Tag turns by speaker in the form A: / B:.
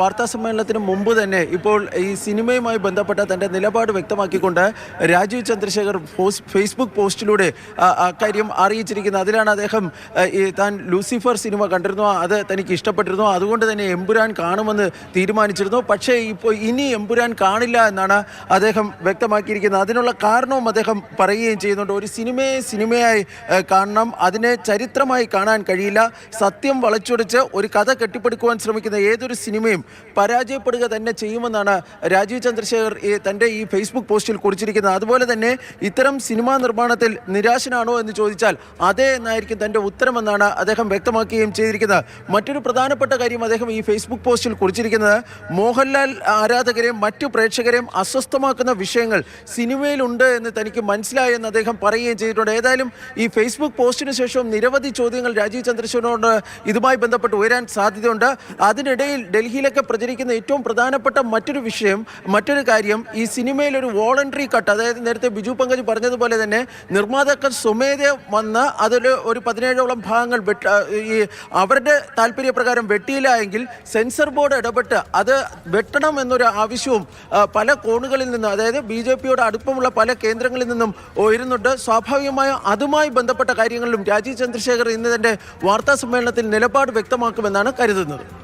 A: വാർത്താ സമ്മേളനത്തിന് മുമ്പ് തന്നെ ഇപ്പോൾ ഈ സിനിമയുമായി ബന്ധപ്പെട്ട തന്റെ നിലപാട് വ്യക്തമാക്കിക്കൊണ്ട് രാജീവ് ചന്ദ്രശേഖർ ഫേസ്ബുക്ക് പോസ്റ്റിലൂടെ അക്കാര്യം അറിയിച്ചിരിക്കുന്നത് അതിലാണ് അദ്ദേഹം താൻ ലൂസിഫർ സിനിമ കണ്ടിരുന്നു അത് തനിക്ക് ഇഷ്ടപ്പെട്ടിരുന്നു അതുകൊണ്ട് തന്നെ എമ്പുരാൻ കാണുമെന്ന് തീരുമാനിച്ചിരുന്നു. പക്ഷേ ഇപ്പോൾ ഇനി എമ്പുരാൻ കാണില്ല എന്നാണ് അദ്ദേഹം വ്യക്തമാക്കിയിരിക്കുന്നത്. അതിനുള്ള കാരണവും അദ്ദേഹം പറയുകയും ചെയ്യുന്നുണ്ട്. ഒരു സിനിമയെ സിനിമയായി കാണണം അതിനെ ചരിത്രമായി കാണാൻ കഴിയില്ല. സത്യം വളച്ചൊടിച്ച് ഒരു കഥ കെട്ടിപ്പടുക്കുവാൻ ശ്രമിക്കുന്ന ഏതൊരു സിനിമയും പരാജയപ്പെടുക തന്നെ ചെയ്യുമെന്നാണ് രാജീവ് ചന്ദ്രശേഖർ തന്റെ ഈ ഫേസ്ബുക്ക് പോസ്റ്റിൽ കുറിച്ചിരിക്കുന്നത്. അതുപോലെ തന്നെ ഇത്തരം സിനിമാ നിർമ്മാണത്തിൽ നിരാശനാണോ എന്ന് ചോദിച്ചാൽ അതെ എന്നായിരിക്കും തന്റെ ഉത്തരമെന്നാണ് അദ്ദേഹം വ്യക്തമാക്കുകയും ചെയ്തിരിക്കുന്നത്. മറ്റൊരു പ്രധാനപ്പെട്ട കാര്യം അദ്ദേഹം ഈ ഫേസ്ബുക്ക് പോസ്റ്റിൽ കുറിച്ചിരിക്കുന്നത്. മോഹൻലാൽ ആരാധകരെയും മറ്റു പ്രേക്ഷകരെയും അസ്വസ്ഥമാക്കുന്ന വിഷയങ്ങൾ സിനിമയിലുണ്ട് എന്ന് തനിക്ക് മനസ്സിലായെന്ന് അദ്ദേഹം പറയുകയും ചെയ്തിട്ടുണ്ട്. ഏതായാലും ഈ ഫേസ്ബുക്ക് പോസ്റ്റിന് ശേഷവും നിരവധി ചോദ്യങ്ങൾ രാജീവ് ചന്ദ്രശേഖരനോട് ഇതുമായി ബന്ധപ്പെട്ട് ഉയരാൻ സാധ്യതയുണ്ട്. അതിനിടയിൽ ഡൽഹിയിലൊക്കെ പ്രചരിക്കുന്ന ഏറ്റവും പ്രധാനപ്പെട്ട മറ്റൊരു വിഷയം മറ്റൊരു കാര്യം ഈ സിനിമയിൽ ഒരു വോളണ്ടറി കട്ട് അതായത് നേരത്തെ ബിജു പങ്കജ് പറഞ്ഞതുപോലെ തന്നെ നിർമ്മാതാക്കൾ സ്വമേധ വന്ന് അതിൽ ഒരു പതിനേഴോളം ഭാഗങ്ങൾ ഈ അവരുടെ താല്പര്യപ്രകാരം വെട്ടിയില്ല എങ്കിൽ സെൻസർ ബോർഡ് ഇടപെട്ട് അത് വെട്ടണം എന്നൊരു ആവശ്യവും പല കോണുകളിൽ നിന്നും അതായത് ബി ജെ പിയോട് അടുപ്പമുള്ള പല കേന്ദ്രങ്ങളിൽ നിന്നും ഉയരുന്നുണ്ട്. സ്വാഭാവികമായും അതുമായി ബന്ധപ്പെട്ട കാര്യങ്ങളിലും രാജീവ് ചന്ദ്രശേഖർ ഇന്ന് തന്റെ വാർത്താ സമ്മേളനത്തിൽ നിലപാട് വ്യക്തമാക്കുമെന്നാണ് കരുതുന്നത്.